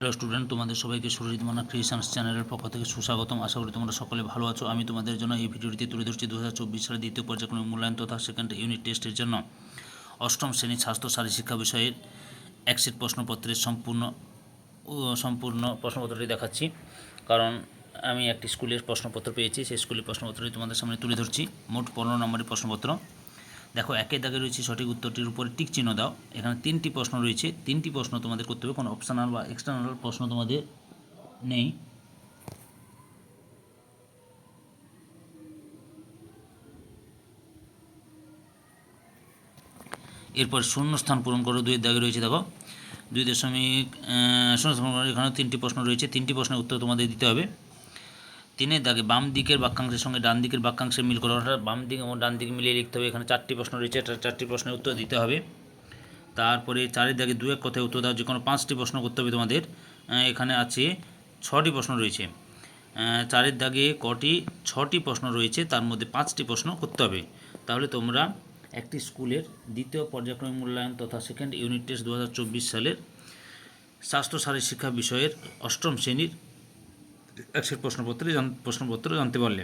Hello student তোমাদের সবাইকে সুরজিৎ মানা ক্রিয়েশনস চ্যানেলের পক্ষ থেকে সুস্বাগতম। আশা করি তোমরা সকলে ভালো আছো। আমি তোমাদের জন্য এই ভিডিওটিতে তুলে ধরছি দু হাজার চব্বিশ সালের দ্বিতীয় পর্যায়ক্রমিক মূল্যায়ন তথা সেকেন্ড ইউনিট টেস্টের জন্য। অষ্টম শ্রেণি স্বাস্থ্য শারীর শিক্ষা বিষয়ের একসেট প্রশ্নপত্রের সম্পূর্ণ সম্পূর্ণ প্রশ্নপত্রটি দেখাচ্ছি। কারণ আমি একটি স্কুলের প্রশ্নপত্র পেয়েছি, সেই স্কুলের প্রশ্নপত্রটি তোমাদের সামনে তুলে ধরছি। মোট পনেরো নম্বরের প্রশ্নপত্র। দেখো, একের দাগে রয়েছে সঠিক উত্তরটির উপরে টিক চিহ্ন দাও। এখানে তিনটি প্রশ্ন রয়েছে। তিনটি প্রশ্ন তোমাদের করতে হবে। কোনো অপশনাল বা এক্সটার্নাল প্রশ্ন তোমাদের নেই। এরপর শূন্যস্থান পূরণ করো। দুইয়ের দাগে রয়েছে, দেখো। দুই দশমিক শূন্যস্থান এখানেও তিনটি প্রশ্ন রয়েছে। তিনটি প্রশ্নের উত্তর তোমাদের দিতে হবে। তিনের দাগে বাম দিকের বাক্যাংশের সঙ্গে ডান দিকের বাক্যাংশের মিল করো অর্থাৎ বাম দিক এবং ডান দিকে মিলিয়ে লিখতে হবে। এখানে চারটি প্রশ্ন রয়েছে চারটি প্রশ্নের উত্তর দিতে হবে। তারপরে চারের দাগে দু এক কথায় উত্তর দাও, যে কোনো পাঁচটি প্রশ্ন করতে হবে তোমাদের। এখানে আছে ছটি প্রশ্ন রয়েছে। চারের দাগে কটি, ছটি প্রশ্ন রয়েছে, তার মধ্যে পাঁচটি প্রশ্ন করতে হবে। তাহলে তোমরা একটি স্কুলের দ্বিতীয় পর্যায়ক্রমিক মূল্যায়ন তথা সেকেন্ড ইউনিট টেস্ট দু হাজার চব্বিশ সালের স্বাস্থ্য শারীর শিক্ষা বিষয়ের অষ্টম শ্রেণির একশের প্রশ্নপত্রে প্রশ্নপত্র জানতে পারলে।